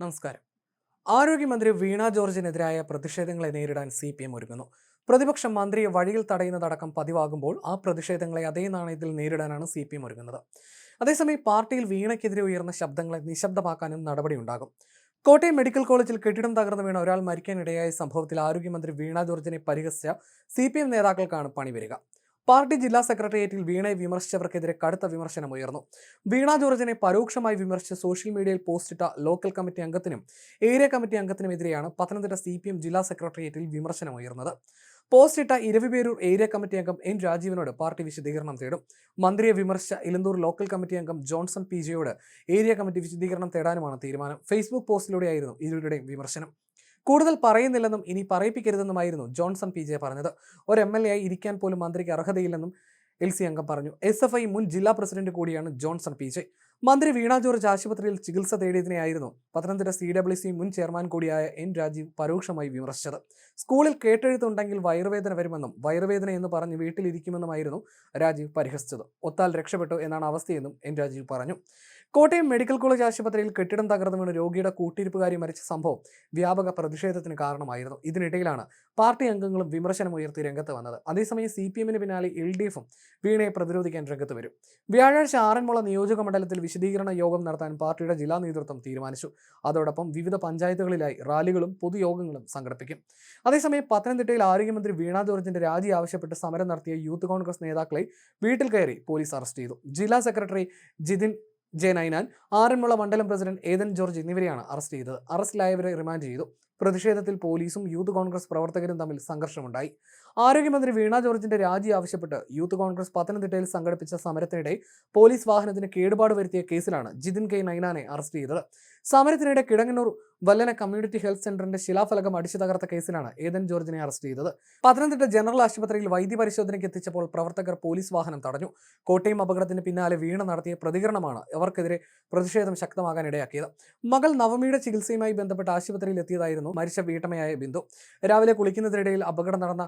നമസ്കാരം. ആരോഗ്യമന്ത്രി വീണ ജോർജിനെതിരായ പ്രതിഷേധങ്ങളെ നേരിടാൻ സി പി എം ഒരുങ്ങുന്നു. പ്രതിപക്ഷം മന്ത്രിയെ വഴിയിൽ തടയുന്നതടക്കം പതിവാകുമ്പോൾ ആ പ്രതിഷേധങ്ങളെ അതേ നാണയത്തിൽ നേരിടാനാണ് സി പി എം ഒരുങ്ങുന്നത്. അതേസമയം പാർട്ടിയിൽ വീണയ്ക്കെതിരെ ഉയർന്ന ശബ്ദങ്ങളെ നിശബ്ദമാക്കാനും നടപടിയുണ്ടാകും കോട്ടയം മെഡിക്കൽ കോളേജിൽ കെട്ടിടം തകർന്നു വീണ ഒരാൾ മരിക്കാനിടയായ സംഭവത്തിൽ ആരോഗ്യമന്ത്രി വീണ ജോർജിനെ പരിഹസിച്ച സി പി എം നേതാക്കൾക്കാണ് പണി വരിക. പാർട്ടി ജില്ലാ സെക്രട്ടേറിയറ്റിൽ വീണയെ വിമർശിച്ചവർക്കെതിരെ കടുത്ത വിമർശനം ഉയർന്നു വീണ ജോർജിനെ പരോക്ഷമായി വിമർശിച്ച് സോഷ്യൽ മീഡിയയിൽ പോസ്റ്റിട്ട ലോക്കൽ കമ്മിറ്റി അംഗത്തിനും ഏരിയ കമ്മിറ്റി അംഗത്തിനുമെതിരെയാണ് പത്തനംതിട്ട സി പി എം ജില്ലാ സെക്രട്ടേറിയറ്റിൽ വിമർശനം ഉയർന്നത് പോസ്റ്റിട്ട ഇരവിപേരൂർ ഏരിയ കമ്മിറ്റി അംഗം എൻ രാജീവനോട് പാർട്ടി വിശദീകരണം തേടും. മന്ത്രിയെ വിമർശിച്ച ഇലന്തൂർ ലോക്കൽ കമ്മിറ്റി അംഗം ജോൺസൺ പി ജെയോട് ഏരിയ കമ്മിറ്റി വിശദീകരണം തേടാനുമാണ് തീരുമാനം. ഫേസ്ബുക്ക് പോസ്റ്റിലൂടെയായിരുന്നു ഇരുവരുടെയും വിമർശനം. കൂടുതൽ പറയുന്നില്ലെന്നും ഇനി പറയിപ്പിക്കരുതെന്നുമായിരുന്നു ജോൺസൺ പി ജെ പറഞ്ഞത്. ഒരു എം എൽ എ ആയി ഇരിക്കാൻ പോലും മന്ത്രിക്ക് അർഹതയില്ലെന്നും എൽ സി അംഗം പറഞ്ഞു. എസ് എഫ് ഐ മുൻ ജില്ലാ പ്രസിഡന്റ് കൂടിയാണ് ജോൺസൺ പി ജെ. മന്ത്രി വീണ ജോർജ് ആശുപത്രിയിൽ ചികിത്സ തേടിയതിനെയായിരുന്നു പത്തനംതിട്ട സി ഡബ്ല്യു സി മുൻ ചെയർമാൻ കൂടിയായ എൻ രാജീവ് പരോക്ഷമായി വിമർശിച്ചത്. സ്കൂളിൽ കേട്ടെഴുത്തുണ്ടെങ്കിൽ വയറുവേദന വരുമെന്നും വയറുവേദന എന്ന് പറഞ്ഞ് വീട്ടിലിരിക്കുമെന്നുമായിരുന്നു രാജീവ് പരിഹസിച്ചത്. ഒത്താൽ രക്ഷപ്പെട്ടു എന്നാണ് അവസ്ഥയെന്നും എൻ രാജീവ് പറഞ്ഞു. കോട്ടയം മെഡിക്കൽ കോളേജ് ആശുപത്രിയിൽ കെട്ടിടം തകർന്നു വീണ് രോഗിയുടെ കൂട്ടിരിപ്പുകാരി മരിച്ച സംഭവം വ്യാപക പ്രതിഷേധത്തിന് കാരണമായിരുന്നു. ഇതിനിടയിലാണ് പാർട്ടി അംഗങ്ങളും വിമർശനം ഉയർത്തി രംഗത്ത് വന്നത്. അതേസമയം സി പി എമ്മിന് പിന്നാലെ എൽ ഡി എഫും വീണയെ പ്രതിരോധിക്കാൻ രംഗത്ത് വരും. വ്യാഴാഴ്ച ആറന്മുള നിയോജക മണ്ഡലത്തിൽ വിശദീകരണ യോഗം നടത്താൻ പാർട്ടിയുടെ ജില്ലാ നേതൃത്വം തീരുമാനിച്ചു. അതോടൊപ്പം വിവിധ പഞ്ചായത്തുകളിലായി റാലികളും പൊതുയോഗങ്ങളും സംഘടിപ്പിക്കും. അതേസമയം പത്തനംതിട്ടയിൽ ആരോഗ്യമന്ത്രി വീണ ജോർജിന്റെ രാജി ആവശ്യപ്പെട്ട് സമരം നടത്തിയ യൂത്ത് കോൺഗ്രസ് നേതാക്കളെ വീട്ടിൽ കയറി പോലീസ് അറസ്റ്റ് ചെയ്തു. ജില്ലാ സെക്രട്ടറി ജിതിൻ ജെ നൈനാൻ ആറന്മുള മണ്ഡലം പ്രസിഡന്റ് ഏതൻ ജോർജ് എന്നിവരെയാണ് അറസ്റ്റ് ചെയ്തത്. അറസ്റ്റിലായവരെ റിമാൻഡ് ചെയ്തു. പ്രതിഷേധത്തിൽ പോലീസും യൂത്ത് കോൺഗ്രസ് പ്രവർത്തകരും തമ്മിൽ സംഘർഷമുണ്ടായി. ആരോഗ്യമന്ത്രി വീണ ജോർജിന്റെ രാജി ആവശ്യപ്പെട്ട് യൂത്ത് കോൺഗ്രസ് പത്തനംതിട്ടയിൽ സംഘടിപ്പിച്ച സമരത്തിനിടെ പോലീസ് വാഹനത്തിന് കേടുപാട് വരുത്തിയ കേസിലാണ് ജിതിൻ കെ നൈനാനെ അറസ്റ്റ് ചെയ്തത്. സമരത്തിനിടെ കിടങ്ങന്നൂർ വല്ലന കമ്മ്യൂണിറ്റി ഹെൽത്ത് സെന്ററിന്റെ ശിലാഫലകം അടിച്ചു തകർത്ത കേസിലാണ് ഏതൻ ജോർജിനെ അറസ്റ്റ് ചെയ്തത്. പത്തനംതിട്ട ജനറൽ ആശുപത്രിയിൽ വൈദ്യ പരിശോധനയ്ക്ക് എത്തിച്ചപ്പോൾ പ്രവർത്തകർ പോലീസ് വാഹനം തടഞ്ഞു. കോട്ടയം അപകടത്തിന് പിന്നാലെ വീണ നടത്തിയ പ്രതികരണമാണ് ഇവർക്കെതിരെ പ്രതിഷേധം ശക്തമാകാൻ ഇടയാക്കിയത്. മകൾ നവമിയുടെ ചികിത്സയുമായി ബന്ധപ്പെട്ട് ആശുപത്രിയിൽ എത്തിയതായിരുന്നു മരിച്ച വീട്ടമ്മയായ ബിന്ദു. രാവിലെ കുളിക്കുന്നതിനിടയിൽ അപകടം നടന്ന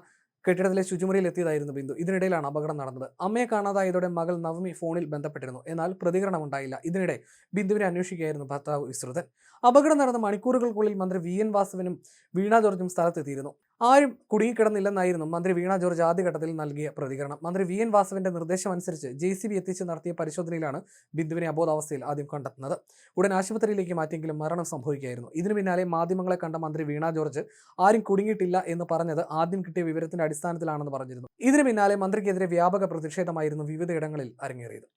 കെട്ടിടത്തിലെ ശുചിമുറിയിൽ എത്തിയതായിരുന്നു ബിന്ദു. ഇതിനിടയിലാണ് അപകടം നടന്നത്. അമ്മയെ കാണാതായതോടെ മകൾ നവമി ഫോണിൽ ബന്ധപ്പെട്ടിരുന്നു. എന്നാൽ പ്രതികരണം ഉണ്ടായില്ല. ഇതിനിടെ ബിന്ദുവിനെ അന്വേഷിക്കുകയായിരുന്നു ഭർത്താവ് വിസ്തൃതൻ അപകടം നടന്ന മണിക്കൂറുകൾക്കുള്ളിൽ മന്ത്രി വി. എൻ. വാസവനും വീണാ ജോർജും സ്ഥലത്തെത്തിയിരുന്നു. ആരും കുടുങ്ങിക്കിടന്നില്ലെന്നായിരുന്നു മന്ത്രി വീണ ജോർജ് ആദ്യഘട്ടത്തിൽ നൽകിയ പ്രതികരണം. മന്ത്രി വി എൻ വാസവന്റെ നിർദ്ദേശം അനുസരിച്ച് ജെ സി ബി എത്തിച്ച് നടത്തിയ പരിശോധനയിലാണ് ബിന്ദുവിനെ അബോധാവസ്ഥയിൽ ആദ്യം കണ്ടെത്തുന്നത്. ഉടൻ ആശുപത്രിയിലേക്ക് മാറ്റിയെങ്കിലും മരണം സംഭവിക്കുകയായിരുന്നു. ഇതിനു പിന്നാലെ മാധ്യമങ്ങളെ കണ്ട മന്ത്രി വീണ ജോർജ് ആരും കുടുങ്ങിയിട്ടില്ല എന്ന് പറഞ്ഞത് ആദ്യം കിട്ടിയ വിവരത്തിന്റെ അടിസ്ഥാനത്തിലാണെന്ന് പറഞ്ഞിരുന്നു. ഇതിനു പിന്നാലെ മന്ത്രിക്കെതിരെ വ്യാപക പ്രതിഷേധമായിരുന്നു വിവിധയിടങ്ങളിൽ അരങ്ങേറിയത്.